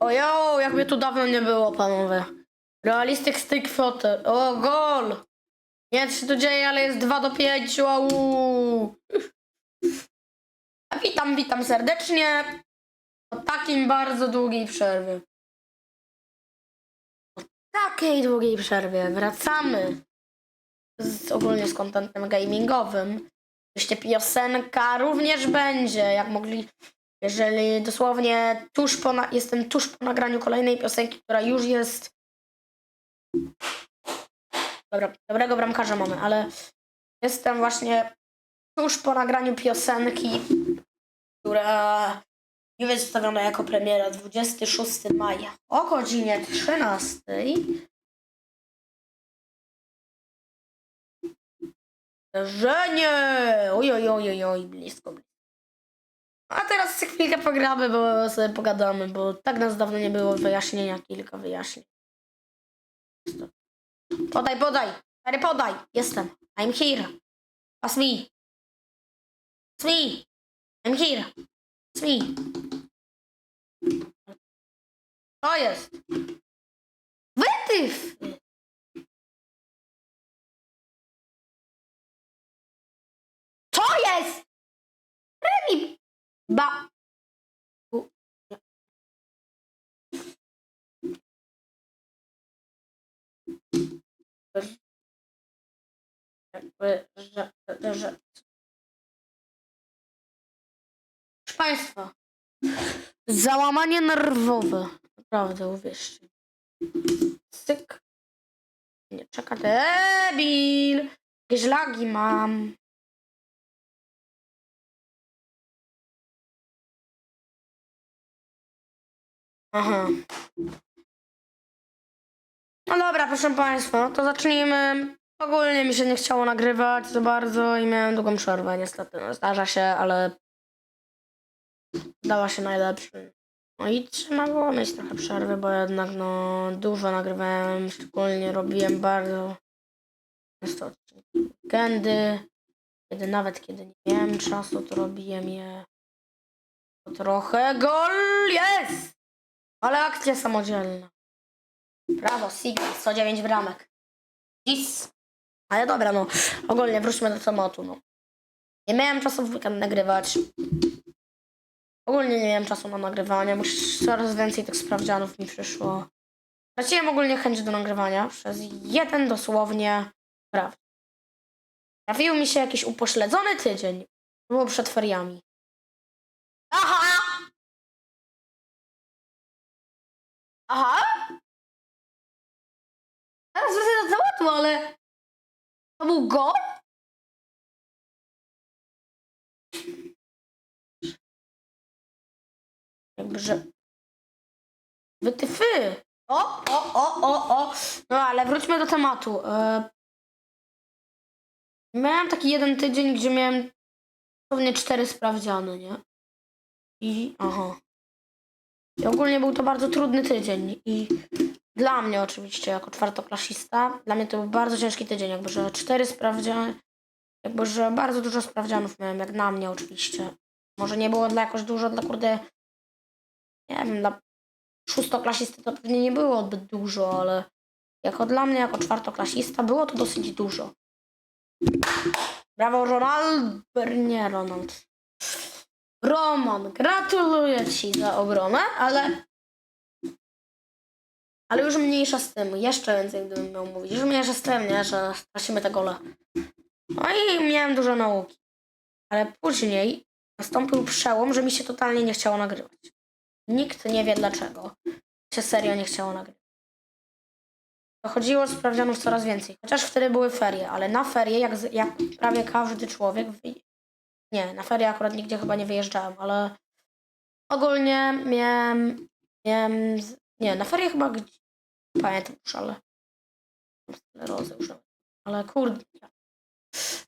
Ojo, jak mnie tu dawno nie było, panowie. Realistic stick. O, gol! Nie wiem, co się tu dzieje, ale jest 2 do 5. Au. A Witam, witam serdecznie. Po takim bardzo długiej przerwie. Po takiej długiej przerwie wracamy. Z, ogólnie z kontentem gamingowym. Oczywiście piosenka również będzie, jak mogli jeżeli dosłownie tuż po na, jestem tuż po nagraniu kolejnej piosenki, która już jest. Dobra, dobrego bramkarza mamy, ale jestem właśnie tuż po nagraniu piosenki, która już jest wstawiona jako premiera 26 maja o godzinie 13. Żenie! Oj, oj, oj, oj, oj, blisko, blisko. A teraz chwilkę pogramy, bo sobie pogadamy, bo tak nas dawno nie było wyjaśnienia, kilka wyjaśnień. Podaj, podaj! Stary, podaj! Jestem. I'm here. Pass me. Pass me. I'm here. Pass me. Co jest? Wytyw! Ba. U- Jakby. Proszę Państwa, załamanie nerwowe. Naprawdę, uwierzcie. Syk. Nie czeka debil. Jakieś lagi mam. Aha. No dobra, proszę Państwa, to zacznijmy. Ogólnie mi się nie chciało nagrywać za bardzo i miałem długą przerwę, niestety. No, zdarza się, ale dała się najlepszy. No i trzeba było mieć trochę przerwy, bo jednak no dużo nagrywałem, szczególnie robiłem bardzo często weekendy, kiedy nawet kiedy nie miałem czasu, to robiłem je trochę. Gol jest! Ale akcja samodzielna. Brawo, Sigma, 109 bramek. Dziś. Ale dobra, no. Ogólnie wróćmy do tematu, no. Nie miałem czasu w weekend nagrywać. Ogólnie nie miałem czasu na nagrywanie, bo coraz więcej tych sprawdzianów mi przyszło. Straciłem ogólnie chęć do nagrywania przez jeden dosłownie praw. Trafił mi się jakiś upośledzony tydzień. Było przed feriami. Aha! Aha! Teraz wyszedł za łatwo, ale... To był gol? Że... Wytyfy! O, o, o, o, o! No ale wróćmy do tematu. E... Miałem taki jeden tydzień, gdzie miałem pewnie cztery sprawdziany, nie? I... aha. I ogólnie był to bardzo trudny tydzień i dla mnie oczywiście jako czwartoklasista, dla mnie to był bardzo ciężki tydzień, jakby że cztery sprawdziany, jakby że bardzo dużo sprawdzianów miałem, jak na mnie oczywiście. Może nie było dla jakoś dużo, dla kurde, nie wiem, dla szóstoklasisty to pewnie nie było zbyt dużo, ale jako dla mnie, jako czwartoklasista było to dosyć dużo. Brawo Ronald, nie Ronald. Roman, gratuluję Ci za obronę, ale. Ale już mniejsza z tym. Jeszcze więcej gdybym miał mówić. Już mniejsza z tym, nie? Że stracimy te gole. No i miałem dużo nauki. Ale później nastąpił przełom, że mi się totalnie nie chciało nagrywać. Nikt nie wie dlaczego. Się serio nie chciało nagrywać. Dochodziło sprawdzianów coraz więcej. Chociaż wtedy były ferie, ale na ferie, jak, jak prawie każdy człowiek, nie, na ferie akurat nigdzie chyba nie wyjeżdżałem, ale ogólnie miałem, miałem z- nie, na ferie chyba gdzie, pamiętam już, ale sklerozę już, ale kurde.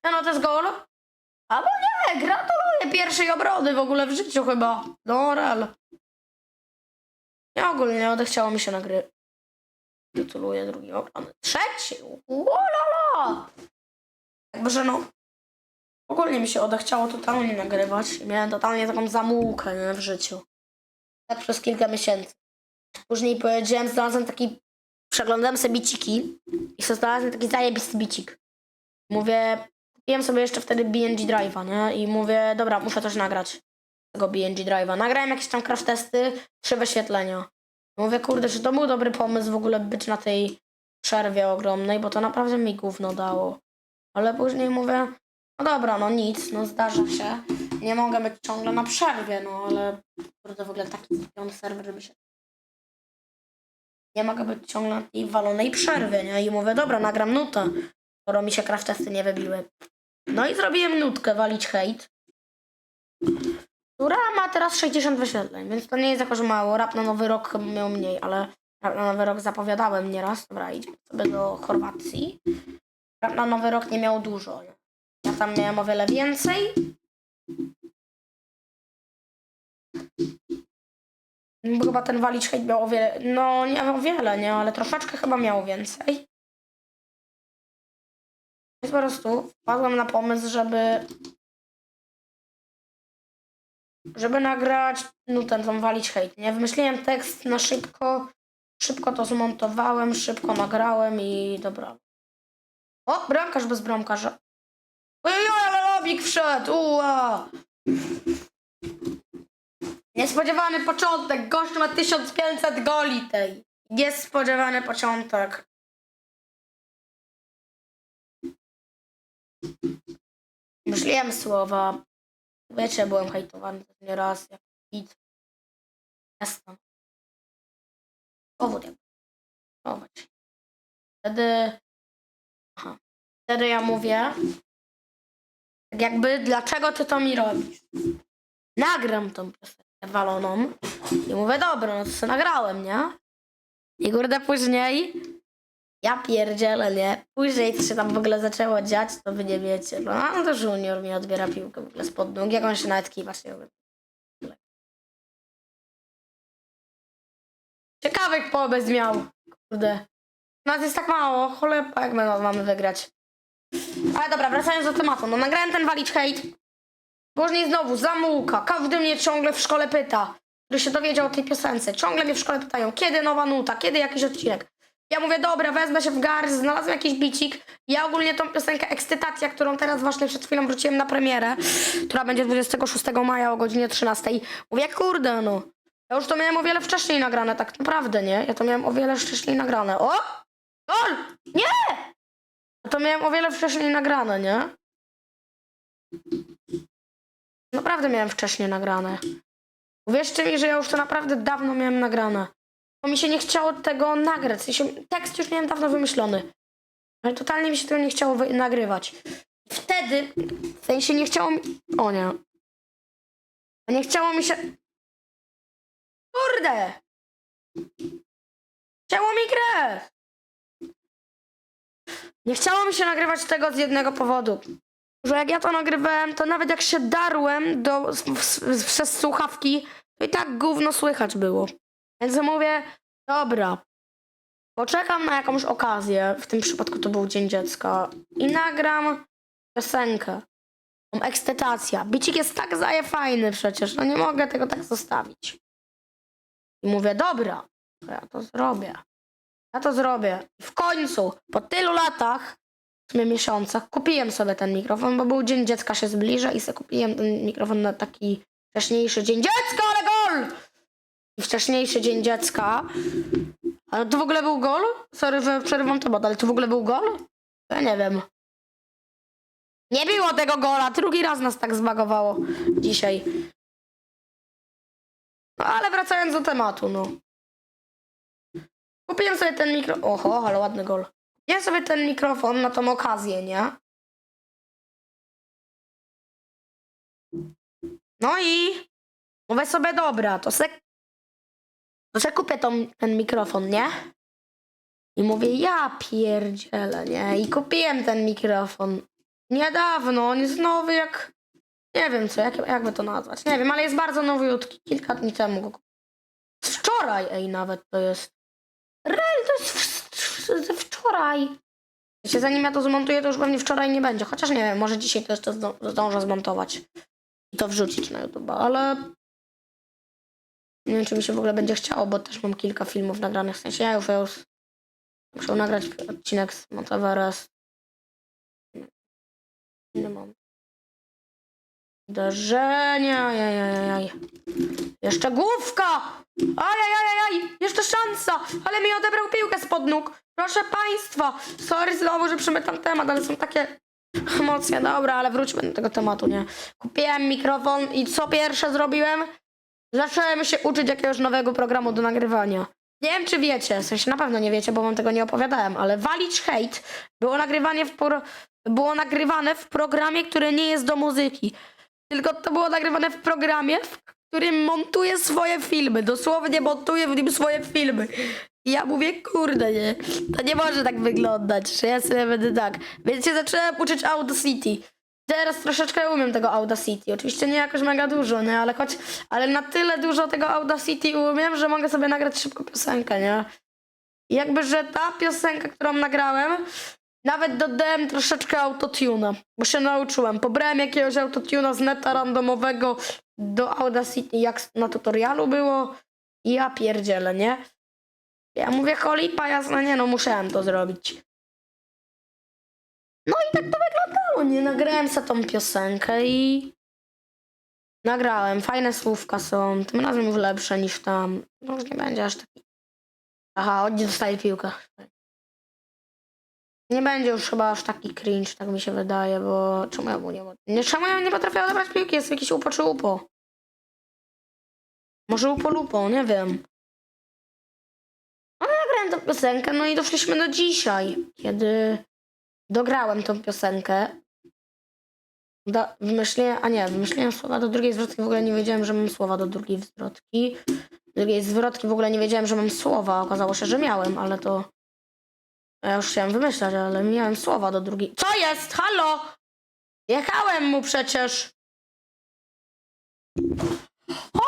No, no to jest gol. Albo nie, gratuluję pierwszej obrony w ogóle w życiu chyba. No, real. Nie, ogólnie odechciało mi się nagry. Gratuluję drugi obrony. Trzeci! Ulala! Jakby, że no, Ogólnie mi się odechciało totalnie nagrywać miałem totalnie taką zamułkę nie, w życiu. Tak przez kilka miesięcy. Później powiedziałem, znalazłem taki, przeglądałem sobie biciki i sobie znalazłem taki zajebisty bicik. Mówię, kupiłem sobie jeszcze wtedy BNG Drive'a, nie? I mówię, dobra, muszę coś nagrać tego BNG Drive'a. Nagrałem jakieś tam crash testy, trzy wyświetlenia. Mówię, kurde, czy to był dobry pomysł w ogóle być na tej przerwie ogromnej, bo to naprawdę mi gówno dało. Ale później mówię, no dobra, no nic, no zdarza się. Nie mogę być ciągle na przerwie, no ale kurde, w ogóle taki zgubiony serwer, żeby się... Nie mogę być ciągle na tej walonej przerwie, nie? I mówię, dobra, nagram nutę, skoro mi się crash testy nie wybiły. No i zrobiłem nutkę, walić hejt, która ma teraz 60 wyświetleń, więc to nie jest jakoś mało. Rap na nowy rok miał mniej, ale rap na nowy rok zapowiadałem nieraz. Dobra, idźmy sobie do Chorwacji. Rap na nowy rok nie miał dużo. nie? Tam miałem o wiele więcej. Bo chyba ten walić hejt miał o wiele, no nie o wiele, nie, ale troszeczkę chyba miał więcej. Więc po prostu wpadłem na pomysł, żeby żeby nagrać, no ten tam walić hejt, nie? Wymyśliłem tekst na szybko, szybko to zmontowałem, szybko nagrałem i dobra. O, bramkarz bez bramkarza. Ale lobik wszedł, uła! Niespodziewany początek, gość ma 1500 goli tej. Niespodziewany początek. Myślałem słowa, Wiecie, byłem hejtowany nie raz, jak nic. Jasno. Powód jak prowadź. Wtedy... Aha. Wtedy ja mówię, tak jakby, dlaczego ty to mi robisz? Nagram tą piosenkę waloną i mówię, dobra, no to sobie nagrałem, nie? I kurde, później ja pierdzielę, nie? Później co się tam w ogóle zaczęło dziać, to wy nie wiecie. No, no to junior mi odbiera piłkę w ogóle spod nóg, jak on się nawet kiwać nie umie. Ciekawy pomysł miał. Kurde. Nas jest tak mało, cholera, jak my mamy wygrać. Ale dobra, wracając do tematu. No nagrałem ten walić hejt. Później znowu zamułka. Każdy mnie ciągle w szkole pyta, który się dowiedział o tej piosence. Ciągle mnie w szkole pytają, kiedy nowa nuta, kiedy jakiś odcinek. Ja mówię, dobra, wezmę się w garść, znalazłem jakiś bicik. Ja ogólnie tą piosenkę Ekscytacja, którą teraz właśnie przed chwilą wróciłem na premierę, która będzie 26 maja o godzinie 13. Mówię, kurde, no. Ja już to miałem o wiele wcześniej nagrane, tak naprawdę, nie? Ja to miałem o wiele wcześniej nagrane. O! Gol! Nie! To miałem o wiele wcześniej nagrane, nie? Naprawdę miałem wcześniej nagrane. Uwierzcie mi, że ja już to naprawdę dawno miałem nagrane. Bo mi się nie chciało tego nagrać. Tekst już miałem dawno wymyślony. Ale totalnie mi się tego nie chciało nagrywać. Wtedy, w sensie nie chciało mi... O nie. Nie chciało mi się... Kurde! Chciało mi grę! Nie chciało mi się nagrywać tego z jednego powodu. Że jak ja to nagrywałem, to nawet jak się darłem do, przez słuchawki, to i tak gówno słychać było. Więc mówię, dobra, poczekam na jakąś okazję, w tym przypadku to był Dzień Dziecka, i nagram piosenkę. Tą ekscytacja. Bicik jest tak zaje fajny przecież, no nie mogę tego tak zostawić. I mówię, dobra, to ja to zrobię. Ja to zrobię. W końcu, po tylu latach, w sumie miesiącach, kupiłem sobie ten mikrofon, bo był Dzień Dziecka się zbliża i sobie kupiłem ten mikrofon na taki wcześniejszy Dzień Dziecka, ale gol! I wcześniejszy Dzień Dziecka. Ale to w ogóle był gol? Sorry, że przerywam temat, ale to w ogóle był gol? Ja nie wiem. Nie było tego gola, drugi raz nas tak zbagowało dzisiaj. No ale wracając do tematu, no. Kupiłem sobie ten mikro... Oho, ale ładny gol. Kupiłem sobie ten mikrofon na tą okazję, nie? No i mówię sobie, dobra, to se, to se kupię tą, ten mikrofon, nie? I mówię, ja pierdzielę, nie? I kupiłem ten mikrofon. Niedawno, on jest nowy jak... Nie wiem co, jak, jakby to nazwać. Nie wiem, ale jest bardzo nowiutki. Kilka dni temu go kupiłem. Wczoraj, ej, nawet to jest. To jest w, w, ze wczoraj. Wiecie, zanim ja to zmontuję, to już pewnie wczoraj nie będzie. Chociaż nie wiem, może dzisiaj to jeszcze zdą- zdążę zmontować i to wrzucić na YouTube, ale Nie wiem, czy mi się w ogóle będzie chciało, bo też mam kilka filmów nagranych. W sensie ja już, ja już muszę nagrać odcinek z Mount. Nie mam. Uderzenia, ajajajaj. Jeszcze główka! Ajajajaj! Jeszcze szansa! Ale mi odebrał piłkę spod nóg. Proszę państwa! Sorry znowu, że przemytam temat, ale są takie emocje. Dobra, ale wróćmy do tego tematu, nie? Kupiłem mikrofon i co pierwsze zrobiłem? Zacząłem się uczyć jakiegoś nowego programu do nagrywania. Nie wiem, czy wiecie, w sensie na pewno nie wiecie, bo wam tego nie opowiadałem, ale Walić Hate było nagrywanie w było nagrywane w programie, który nie jest do muzyki. Tylko to było nagrywane w programie, w którym montuję swoje filmy. Dosłownie montuję w nim swoje filmy. I ja mówię, kurde, nie, to nie może tak wyglądać, że ja sobie będę tak. Więc się zacząłem uczyć Audacity. Teraz troszeczkę umiem tego Audacity. Oczywiście nie jakoś mega dużo, nie? Ale choć, ale na tyle dużo tego Audacity umiem, że mogę sobie nagrać szybko piosenkę, nie? I jakby, że ta piosenka, którą nagrałem, nawet dodałem troszeczkę autotuna, bo się nauczyłem. Pobrałem jakiegoś autotuna z neta randomowego do Audacity, jak na tutorialu było. I ja pierdzielę, nie? Ja mówię, cholipa, jasna, nie no, musiałem to zrobić. No i tak to wyglądało, nie? Nagrałem sobie tą piosenkę i... Nagrałem, fajne słówka są, tym razem już lepsze niż tam. No już nie będzie aż taki... Aha, oni dostaje piłkę. Nie będzie już chyba aż taki cringe, tak mi się wydaje, bo czemu ja mu nie nie Czemu ja nie potrafię odebrać piłki? Jest jakiś upo czy upo? Może upo lupo, nie wiem. No nagrałem tą piosenkę, no i doszliśmy do dzisiaj, kiedy dograłem tą piosenkę. Da, wymyśliłem, a nie, wymyśliłem słowa do drugiej zwrotki, w ogóle nie wiedziałem, że mam słowa do drugiej zwrotki. Drugiej zwrotki w ogóle nie wiedziałem, że mam słowa, okazało się, że miałem, ale to... Ja już chciałem wymyślać, ale miałem słowa do drugiej. Co jest? Halo! Jechałem mu przecież! O,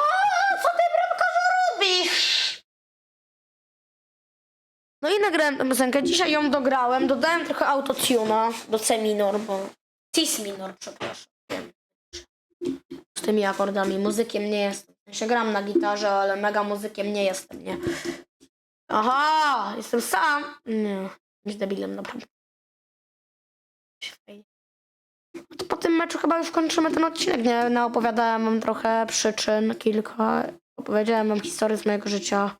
co ty bramkarzu robisz? No i nagrałem tę piosenkę. Dzisiaj ją dograłem. Dodałem trochę autotuna do C minor, bo... Cis minor, przepraszam. Z tymi akordami. Muzykiem nie jestem. W sensie gram na gitarze, ale mega muzykiem nie jestem, nie? Aha! Jestem sam! Nie. Być debilem, naprawdę. No to po tym meczu chyba już kończymy ten odcinek, nie? Naopowiadałem wam trochę przyczyn, kilka. Opowiedziałem wam historię z mojego życia.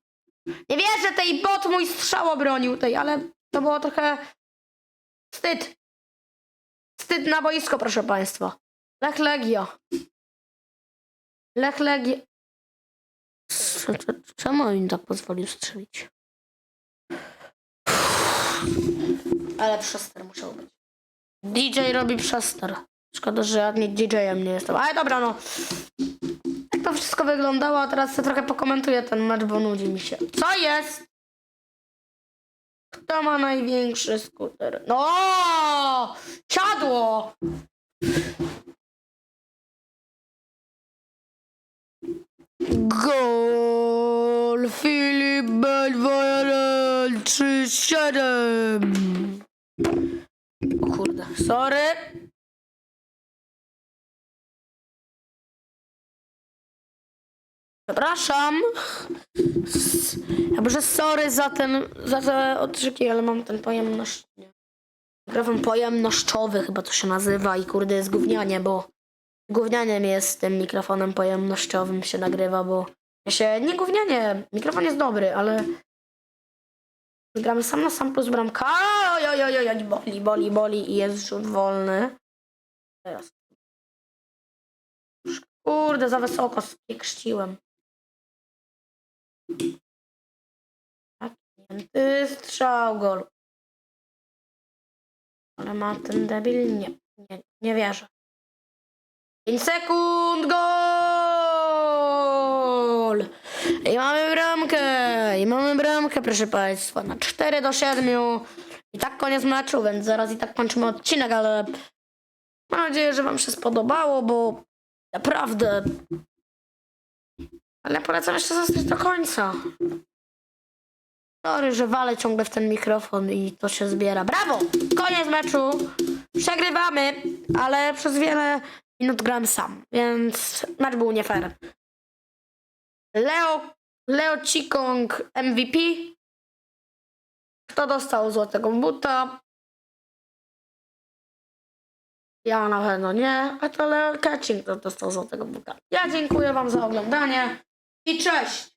Nie wierzę, tej bot mój strzał obronił tej, ale to było trochę wstyd. Wstyd na boisko, proszę państwa. Lech Legio. Lech Legio. Czemu im tak pozwolił strzelić? Ale przester musiał być. DJ robi przester. Szkoda, że ja nie DJ-em nie jestem. Ale dobra, no. Jak to wszystko wyglądało, a teraz sobie trochę pokomentuję ten mecz, bo nudzi mi się. Co jest? Kto ma największy skuter? No! Siadło! Gol! Filip Bedwajal 3-7! O kurde, sorry. Przepraszam. Że sorry za ten, za te odrzyki, ale mam ten pojemność. Nie. Mikrofon pojemnościowy chyba to się nazywa i kurde jest gównianie, bo gównianiem jest tym mikrofonem pojemnościowym się nagrywa, bo się, nie gównianie, mikrofon jest dobry, ale gramy sam na sam plus bramka. Oj, oj, oj, oj, oj, boli, boli, boli i jest rzut wolny. Teraz. Kurde, za wysoko skrzciłem. Ty strzał gol. Ale ma ten debil? Nie, nie, nie wierzę. 5 sekund, gol! I mamy bramkę, i mamy bramkę, proszę Państwa, na 4 do 7. I tak koniec meczu, więc zaraz i tak kończymy odcinek, ale mam nadzieję, że Wam się spodobało, bo naprawdę. Ale polecam jeszcze zostać do końca. Sorry, że walę ciągle w ten mikrofon i to się zbiera. Brawo! Koniec meczu. Przegrywamy, ale przez wiele minut grałem sam, więc mecz był nie fair. Leo, Leo Cikong MVP. Kto dostał złotego buta? Ja na pewno nie, a to Leo Catching dostał złotego buta. Ja dziękuję wam za oglądanie i cześć!